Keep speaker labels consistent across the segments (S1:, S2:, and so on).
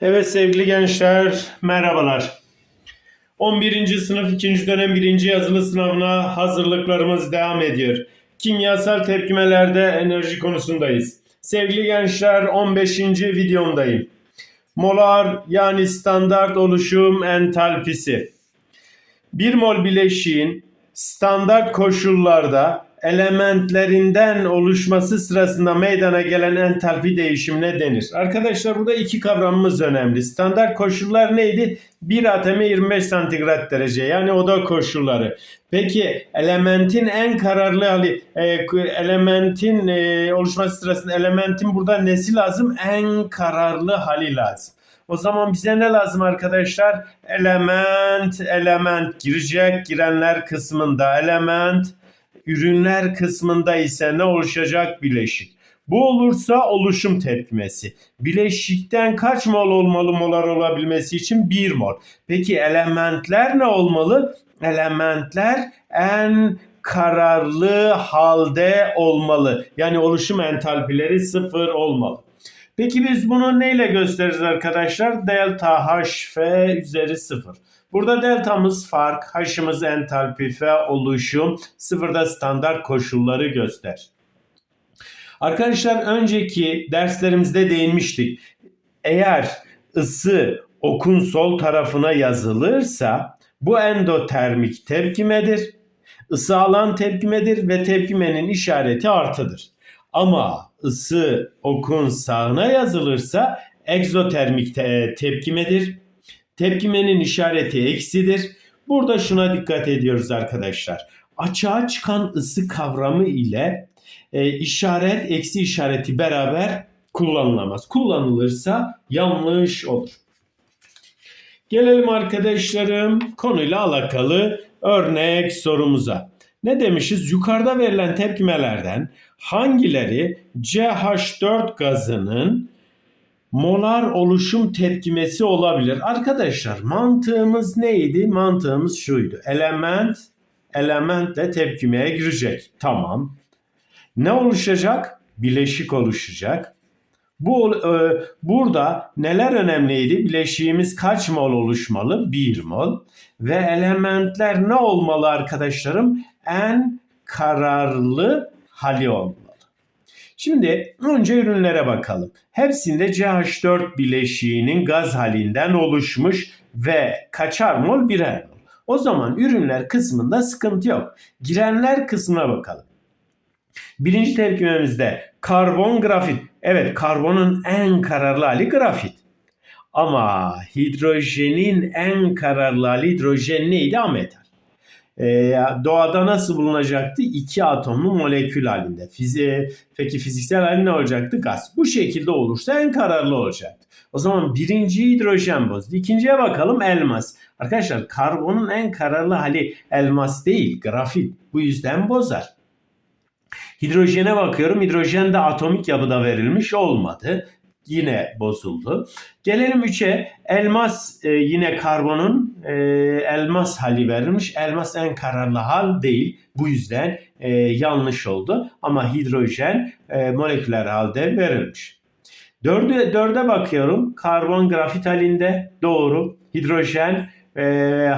S1: Evet sevgili gençler, merhabalar. 11. sınıf 2. dönem 1. yazılı sınavına hazırlıklarımız devam ediyor. Kimyasal tepkimelerde enerji konusundayız. Sevgili gençler 15. videomdayım. Molar yani standart oluşum entalpisi. 1 mol bileşiğin standart koşullarda elementlerinden oluşması sırasında meydana gelen entalpi değişimine denir. Arkadaşlar burada iki kavramımız önemli. Standart koşullar neydi? 1 atome 25 santigrat derece yani oda koşulları. Peki elementin en kararlı hali e, elementin e, oluşması sırasında elementin burada nesi lazım? En kararlı hali lazım. O zaman bize ne lazım arkadaşlar? Element, element girecek girenler kısmında element, ürünler kısmında ise ne oluşacak? Bileşik. Bu olursa oluşum tepkimesi. Bileşikten kaç mol olmalı molar olabilmesi için? 1 mol. Peki elementler ne olmalı? Elementler en kararlı halde olmalı. Yani oluşum entalpileri sıfır olmalı. Peki biz bunu neyle gösteririz arkadaşlar? Delta HF üzeri 0. Burada deltamız fark, H'ımız entalpi, F oluşum, sıfırda standart koşulları göster. Arkadaşlar önceki derslerimizde değinmiştik. Eğer ısı okun sol tarafına yazılırsa bu endotermik tepkimedir. Isı alan tepkimedir ve tepkimenin işareti artıdır. Ama ısı okun sağına yazılırsa egzotermik te- tepkimedir. Tepkimenin işareti eksidir. Burada şuna dikkat ediyoruz arkadaşlar. Açığa çıkan ısı kavramı ile e, işaret eksi işareti beraber kullanılamaz. Kullanılırsa yanlış olur. Gelelim arkadaşlarım konuyla alakalı örnek sorumuza. Ne demişiz? Yukarıda verilen tepkimelerden hangileri CH4 gazının molar oluşum tepkimesi olabilir? Arkadaşlar mantığımız neydi? Mantığımız şuydu. Element elementle tepkimeye girecek. Tamam. Ne oluşacak? Bileşik oluşacak. Bu e, burada neler önemliydi? Bileşiğimiz kaç mol oluşmalı? 1 mol. Ve elementler ne olmalı arkadaşlarım? En kararlı hali. Şimdi önce ürünlere bakalım. Hepsinde CH4 bileşiğinin gaz halinden oluşmuş ve kaçar mol? Birer mol. O zaman ürünler kısmında sıkıntı yok. Girenler kısmına bakalım. Birinci tepkimemizde karbon grafit. Evet karbonun en kararlı hali grafit. Ama hidrojenin en kararlı hali hidrojen neydi? Ametal. Ee, doğada nasıl bulunacaktı? İki atomlu molekül halinde. Fizi, peki fiziksel hali ne olacaktı? Gaz. Bu şekilde olursa en kararlı olacaktı. O zaman birinci hidrojen bozdu. İkinciye bakalım elmas. Arkadaşlar karbonun en kararlı hali elmas değil grafit. Bu yüzden bozar. Hidrojene bakıyorum. Hidrojen de atomik yapıda verilmiş olmadı. Yine bozuldu. Gelelim 3'e. Elmas e, yine karbonun e, elmas hali verilmiş. Elmas en kararlı hal değil. Bu yüzden e, yanlış oldu. Ama hidrojen e, moleküler halde verilmiş. Dörde, dörde bakıyorum. Karbon grafit halinde doğru. Hidrojen e,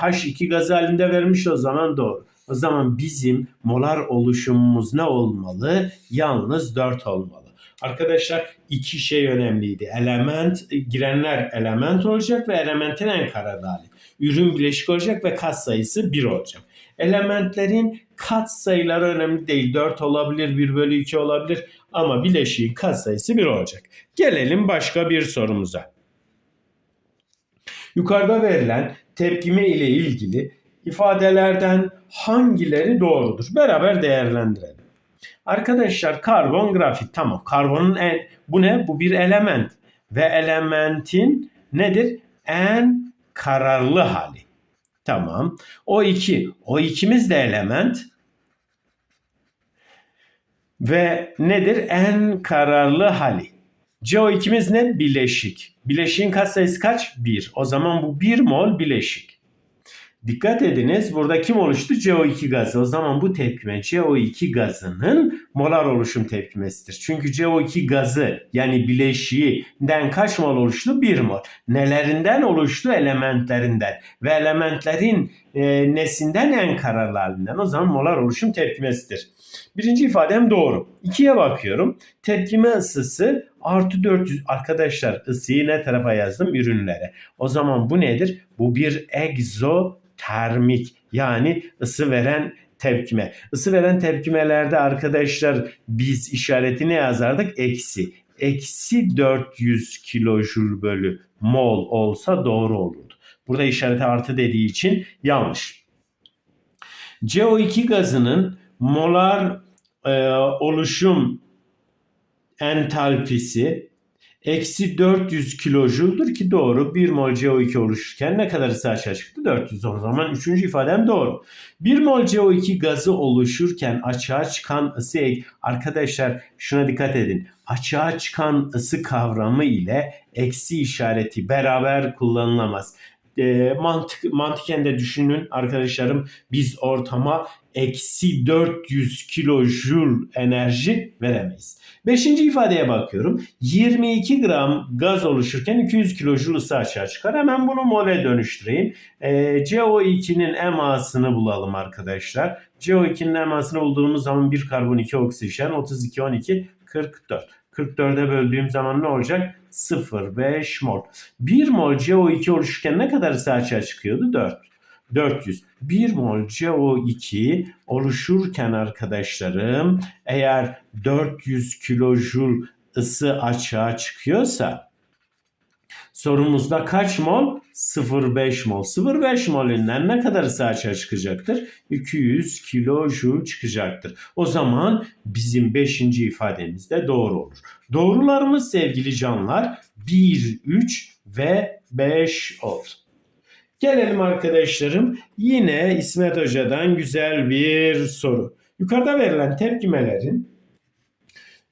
S1: H2 gazı halinde verilmiş o zaman doğru. O zaman bizim molar oluşumumuz ne olmalı? Yalnız 4 olmalı. Arkadaşlar iki şey önemliydi. Element, girenler element olacak ve elementin en kararlı hali. Ürün bileşik olacak ve kat sayısı 1 olacak. Elementlerin kat sayıları önemli değil. 4 olabilir, 1 bölü 2 olabilir ama bileşiğin kat sayısı 1 olacak. Gelelim başka bir sorumuza. Yukarıda verilen tepkime ile ilgili ifadelerden hangileri doğrudur? Beraber değerlendirelim. Arkadaşlar karbon grafit tamam. Karbonun en bu ne? Bu bir element ve elementin nedir? En kararlı hali. Tamam. O iki. O ikimiz de element. Ve nedir? En kararlı hali. CO2'miz ne? Bileşik. Bileşiğin kaç sayısı kaç? 1. O zaman bu 1 mol bileşik. Dikkat ediniz burada kim oluştu? CO2 gazı. O zaman bu tepkime CO2 gazının molar oluşum tepkimesidir. Çünkü CO2 gazı yani bileşiğinden kaç mol oluştu? 1 mol. Nelerinden oluştu? Elementlerinden. Ve elementlerin e, nesinden en kararlı. O zaman molar oluşum tepkimesidir. Birinci ifadem doğru. İkiye bakıyorum. Tepkime ısısı artı 400. Arkadaşlar ısıyı ne tarafa yazdım? Ürünlere. O zaman bu nedir? Bu bir egzotermik yani ısı veren tepkime. Isı veren tepkimelerde arkadaşlar biz işaretini yazardık? Eksi. Eksi 400 kilojül bölü mol olsa doğru olurdu. Burada işareti artı dediği için yanlış. CO2 gazının molar e, oluşum entalpisi eksi 400 kilojüldür ki doğru. 1 mol CO2 oluşurken ne kadar ısı açığa çıktı? 400. O zaman üçüncü ifadem doğru. 1 mol CO2 gazı oluşurken açığa çıkan ısı arkadaşlar şuna dikkat edin. Açığa çıkan ısı kavramı ile eksi işareti beraber kullanılamaz e, mantık mantıken de düşünün arkadaşlarım biz ortama eksi 400 kilojül enerji veremeyiz. Beşinci ifadeye bakıyorum. 22 gram gaz oluşurken 200 kilojül ısı açığa çıkar. Hemen bunu mole dönüştüreyim. E, CO2'nin emasını bulalım arkadaşlar. CO2'nin emasını bulduğumuz zaman 1 karbon 2 oksijen 32 12 44. 44'e böldüğüm zaman ne olacak? 0,5 mol. 1 mol CO2 oluşurken ne kadar ısı açığa çıkıyordu? 4. 400. 1 mol CO2 oluşurken arkadaşlarım eğer 400 kilojül ısı açığa çıkıyorsa sorumuzda kaç mol? 0,5 mol. 0,5 molünden ne kadar açığa çıkacaktır? 200 kilojoule çıkacaktır. O zaman bizim 5. ifademiz de doğru olur. Doğrularımız sevgili canlar 1, 3 ve 5 oldu. Gelelim arkadaşlarım yine İsmet Hoca'dan güzel bir soru. Yukarıda verilen tepkimelerin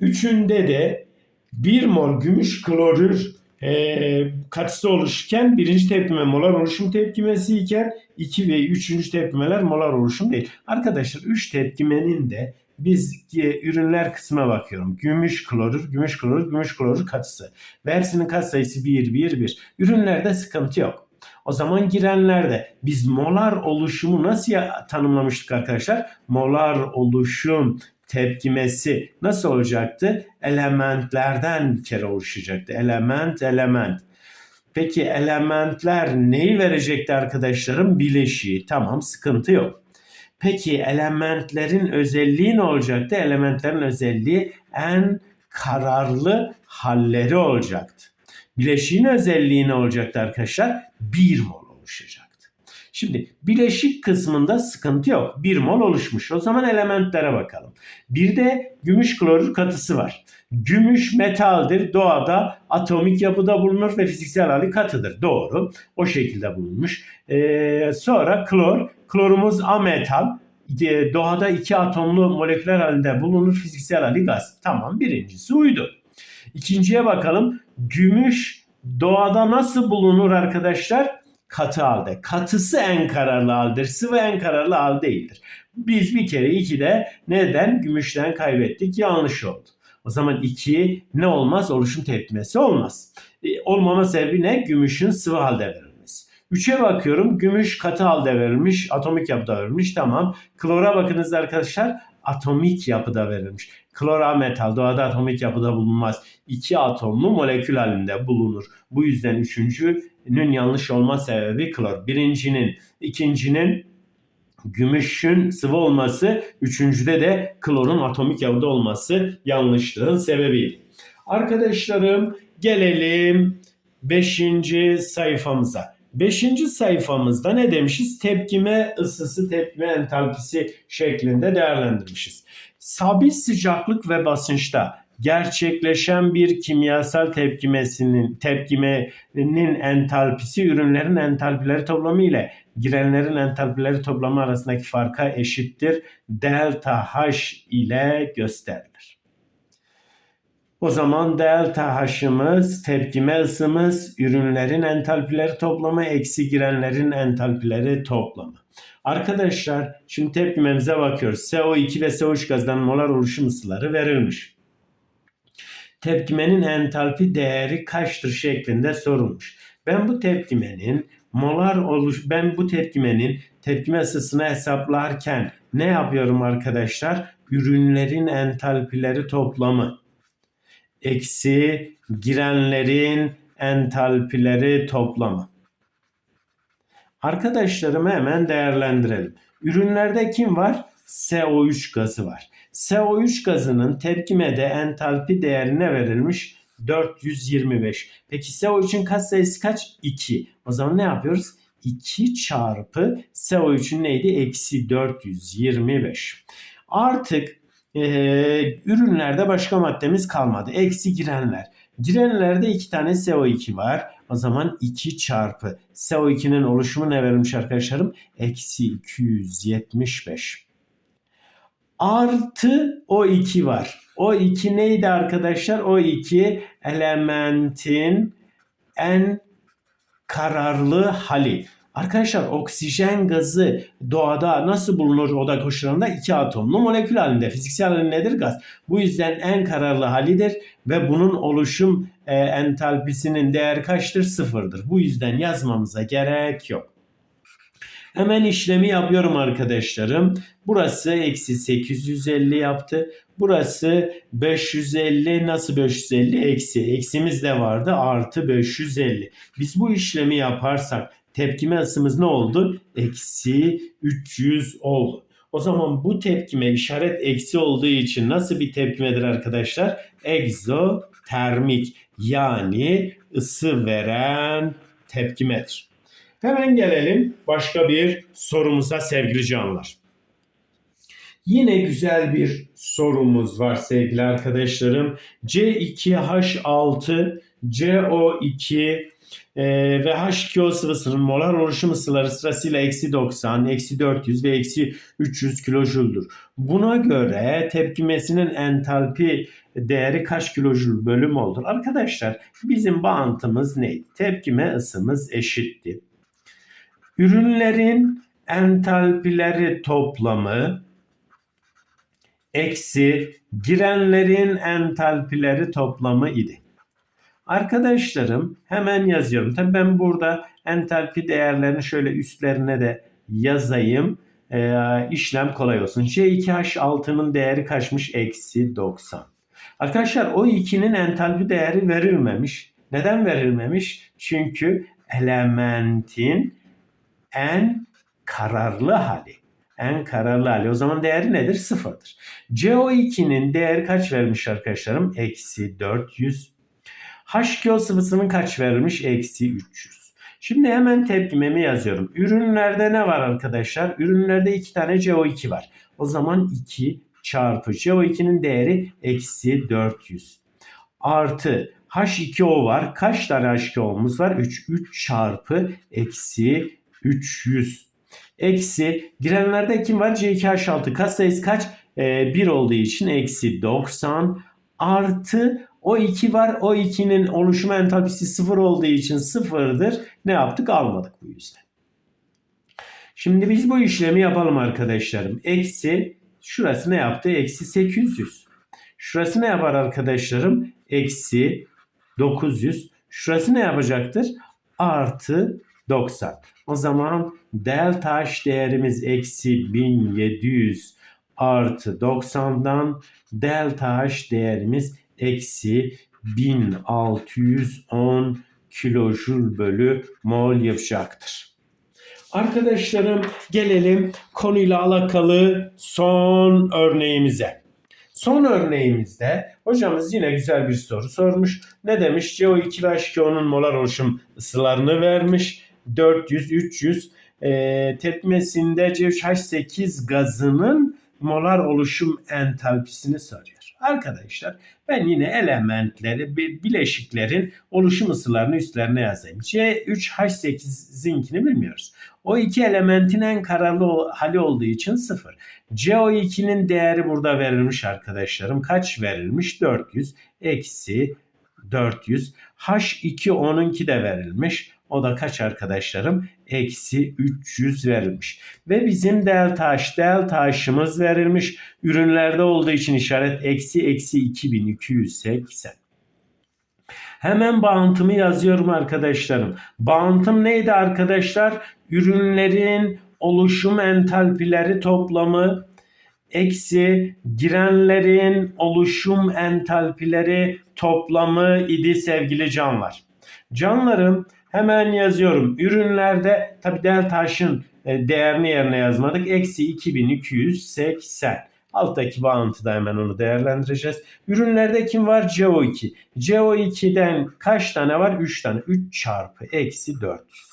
S1: üçünde de 1 mol gümüş klorür e, katısı oluşurken birinci tepkime molar oluşum tepkimesi iken 2 ve 3. tepkimeler molar oluşum değil. Arkadaşlar 3 tepkimenin de biz e, ürünler kısmına bakıyorum. Gümüş klorür, gümüş klorür, gümüş klorür katısı. Ve hepsinin kat sayısı 1, 1, 1. Ürünlerde sıkıntı yok. O zaman girenlerde biz molar oluşumu nasıl tanımlamıştık arkadaşlar? Molar oluşum tepkimesi nasıl olacaktı? Elementlerden bir kere oluşacaktı. Element, element. Peki elementler neyi verecekti arkadaşlarım? Bileşiği. Tamam sıkıntı yok. Peki elementlerin özelliği ne olacaktı? Elementlerin özelliği en kararlı halleri olacaktı. Bileşiğin özelliği ne olacaktı arkadaşlar? Bir mol oluşacak. Şimdi bileşik kısmında sıkıntı yok. Bir mol oluşmuş. O zaman elementlere bakalım. Bir de gümüş klorür katısı var. Gümüş metaldir. Doğada atomik yapıda bulunur ve fiziksel hali katıdır. Doğru. O şekilde bulunmuş. Ee, sonra klor. Klorumuz ametal. Ee, doğada iki atomlu moleküler halinde bulunur. Fiziksel hali gaz. Tamam birincisi uydu. İkinciye bakalım. Gümüş doğada nasıl bulunur arkadaşlar? Katı halde. Katısı en kararlı haldir. Sıvı en kararlı hal değildir. Biz bir kere 2'de neden? Gümüşten kaybettik. Yanlış oldu. O zaman 2 ne olmaz? Oluşum tepkimesi olmaz. E, olmama sebebi ne? Gümüşün sıvı halde verilmesi. 3'e bakıyorum. Gümüş katı halde verilmiş. Atomik yapıda verilmiş. Tamam. Klora bakınız arkadaşlar. Atomik yapıda verilmiş. Klora metal doğada atomik yapıda bulunmaz. İki atomlu molekül halinde bulunur. Bu yüzden üçüncünün yanlış olma sebebi klor. Birincinin, ikincinin gümüşün sıvı olması, üçüncüde de klorun atomik yapıda olması yanlışlığın sebebi. Arkadaşlarım gelelim 5. sayfamıza. Beşinci sayfamızda ne demişiz? Tepkime ısısı, tepkime entalpisi şeklinde değerlendirmişiz. Sabit sıcaklık ve basınçta gerçekleşen bir kimyasal tepkimesinin tepkimenin entalpisi ürünlerin entalpileri toplamı ile girenlerin entalpileri toplamı arasındaki farka eşittir. Delta H ile gösterilir. O zaman delta H'ımız tepkime ısımız ürünlerin entalpileri toplamı eksi girenlerin entalpileri toplamı. Arkadaşlar şimdi tepkimemize bakıyoruz. CO2 ve CO3 gazdan molar oluşum ısıları verilmiş. Tepkimenin entalpi değeri kaçtır şeklinde sorulmuş. Ben bu tepkimenin molar oluş ben bu tepkimenin tepkime ısısını hesaplarken ne yapıyorum arkadaşlar? Ürünlerin entalpileri toplamı eksi girenlerin entalpileri toplamı. Arkadaşlarımı hemen değerlendirelim. Ürünlerde kim var? CO3 gazı var. CO3 gazının tepkimede entalpi değerine verilmiş 425. Peki CO3'ün kaç sayısı kaç? 2. O zaman ne yapıyoruz? 2 çarpı CO3'ün neydi? Eksi 425. Artık e, ürünlerde başka maddemiz kalmadı. Eksi girenler. Girenlerde iki tane CO2 var. O zaman 2 çarpı CO2'nin oluşumu ne verilmiş arkadaşlarım? Eksi 275. Artı O2 var. O2 neydi arkadaşlar? O2 elementin en kararlı hali. Arkadaşlar oksijen gazı doğada nasıl bulunur oda koşullarında? iki atomlu molekül halinde. Fiziksel hali nedir? Gaz. Bu yüzden en kararlı halidir ve bunun oluşum e, entalpisinin değeri kaçtır? Sıfırdır. Bu yüzden yazmamıza gerek yok. Hemen işlemi yapıyorum arkadaşlarım. Burası eksi 850 yaptı. Burası 550 nasıl 550 eksi. Eksimiz de vardı artı 550. Biz bu işlemi yaparsak tepkime ısımız ne oldu? Eksi 300 oldu. O zaman bu tepkime işaret eksi olduğu için nasıl bir tepkimedir arkadaşlar? Egzotermik yani ısı veren tepkimedir. Hemen gelelim başka bir sorumuza sevgili canlar. Yine güzel bir sorumuz var sevgili arkadaşlarım. C2H6, CO2 e, ve H2O sıvısının molar oluşum ısıları sırasıyla eksi 90, eksi 400 ve eksi 300 kilojüldür. Buna göre tepkimesinin entalpi değeri kaç kilojül bölüm olur? Arkadaşlar bizim bağıntımız neydi? Tepkime ısımız eşitti. Ürünlerin entalpileri toplamı eksi girenlerin entalpileri toplamı idi. Arkadaşlarım hemen yazıyorum. Tabii ben burada entalpi değerlerini şöyle üstlerine de yazayım. Ee, işlem kolay olsun. C2H6'nın değeri kaçmış? Eksi 90. Arkadaşlar o 2'nin entalpi değeri verilmemiş. Neden verilmemiş? Çünkü elementin en kararlı hali. En kararlı hali. O zaman değeri nedir? Sıfırdır. CO2'nin değeri kaç vermiş arkadaşlarım? Eksi 400. H2O sıvısının kaç verilmiş? Eksi 300. Şimdi hemen tepkimemi yazıyorum. Ürünlerde ne var arkadaşlar? Ürünlerde iki tane CO2 var. O zaman 2 çarpı CO2'nin değeri eksi 400. Artı H2O var. Kaç tane H2O'muz var? 3. 3 çarpı eksi 300. Eksi girenlerde kim var? C2H6 kas sayısı kaç? Ee, 1 olduğu için eksi 90 artı o 2 var. O 2'nin oluşum entalpisi 0 olduğu için 0'dır. Ne yaptık? Almadık bu yüzden. Şimdi biz bu işlemi yapalım arkadaşlarım. Eksi şurası ne yaptı? Eksi 800. Şurası ne yapar arkadaşlarım? Eksi 900. Şurası ne yapacaktır? Artı 90. O zaman delta H değerimiz eksi 1700 artı 90'dan delta H değerimiz eksi 1610 kilojül bölü mol yapacaktır. Arkadaşlarım gelelim konuyla alakalı son örneğimize. Son örneğimizde hocamız yine güzel bir soru sormuş. Ne demiş? CO2 ve H2O'nun molar oluşum ısılarını vermiş. 400, 300 e, tepmesinde C3H8 gazının molar oluşum entalpisini soruyor. Arkadaşlar ben yine elementleri, bi- bileşiklerin oluşum ısılarını üstlerine yazayım. C3H8'inkini bilmiyoruz. O iki elementin en kararlı hali olduğu için 0. CO2'nin değeri burada verilmiş arkadaşlarım. Kaç verilmiş? 400 eksi 400. H2 onunki de verilmiş. O da kaç arkadaşlarım? Eksi 300 verilmiş. Ve bizim delta H, delta H'ımız verilmiş. Ürünlerde olduğu için işaret eksi eksi 2280. Hemen bağıntımı yazıyorum arkadaşlarım. Bağıntım neydi arkadaşlar? Ürünlerin oluşum entalpileri toplamı eksi girenlerin oluşum entalpileri toplamı idi sevgili canlar. Canlarım hemen yazıyorum. Ürünlerde tabi delta H'ın e, değerini yerine yazmadık. Eksi 2280. Alttaki bağıntıda hemen onu değerlendireceğiz. Ürünlerde kim var? CO2. CO2'den kaç tane var? 3 tane. 3 çarpı eksi 400.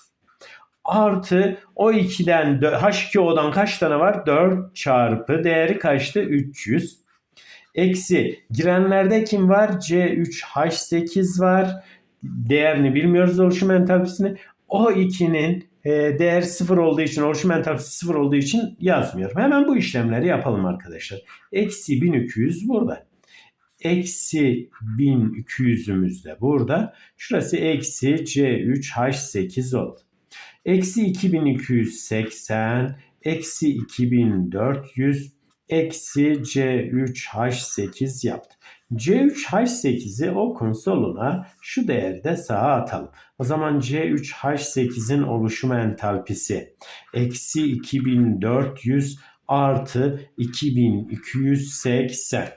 S1: Artı o 2'den H2O'dan kaç tane var? 4 çarpı değeri kaçtı? 300. Eksi girenlerde kim var? C3H8 var. Değerini bilmiyoruz oluşum entalpisini. O 2'nin e, değer 0 olduğu için oluşum entalpisi 0 olduğu için yazmıyorum. Hemen bu işlemleri yapalım arkadaşlar. Eksi 1200 burada. Eksi 1200'ümüz de burada. Şurası eksi C3H8 oldu. Eksi 2280, eksi 2400, eksi C3H8 yaptı. C3H8'i o konsoluna şu değeri de sağa atalım. O zaman C3H8'in oluşum entalpisi eksi 2400 artı 2280.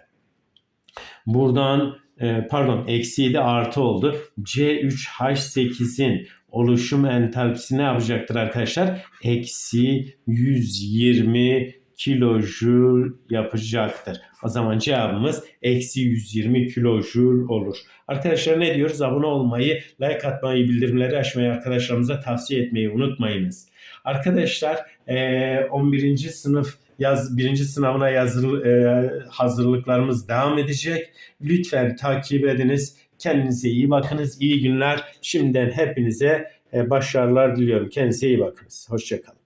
S1: Buradan e, pardon eksi 7 artı oldu. C3H8'in oluşum entalpisi ne yapacaktır arkadaşlar? Eksi 120 kilojoule yapacaktır. O zaman cevabımız eksi 120 kilojoule olur. Arkadaşlar ne diyoruz? Abone olmayı, like atmayı, bildirimleri açmayı arkadaşlarımıza tavsiye etmeyi unutmayınız. Arkadaşlar eee, 11. sınıf yaz birinci sınavına eee, hazırlıklarımız devam edecek. Lütfen takip ediniz. Kendinize iyi bakınız. İyi günler. Şimdiden hepinize başarılar diliyorum. Kendinize iyi bakınız. Hoşçakalın.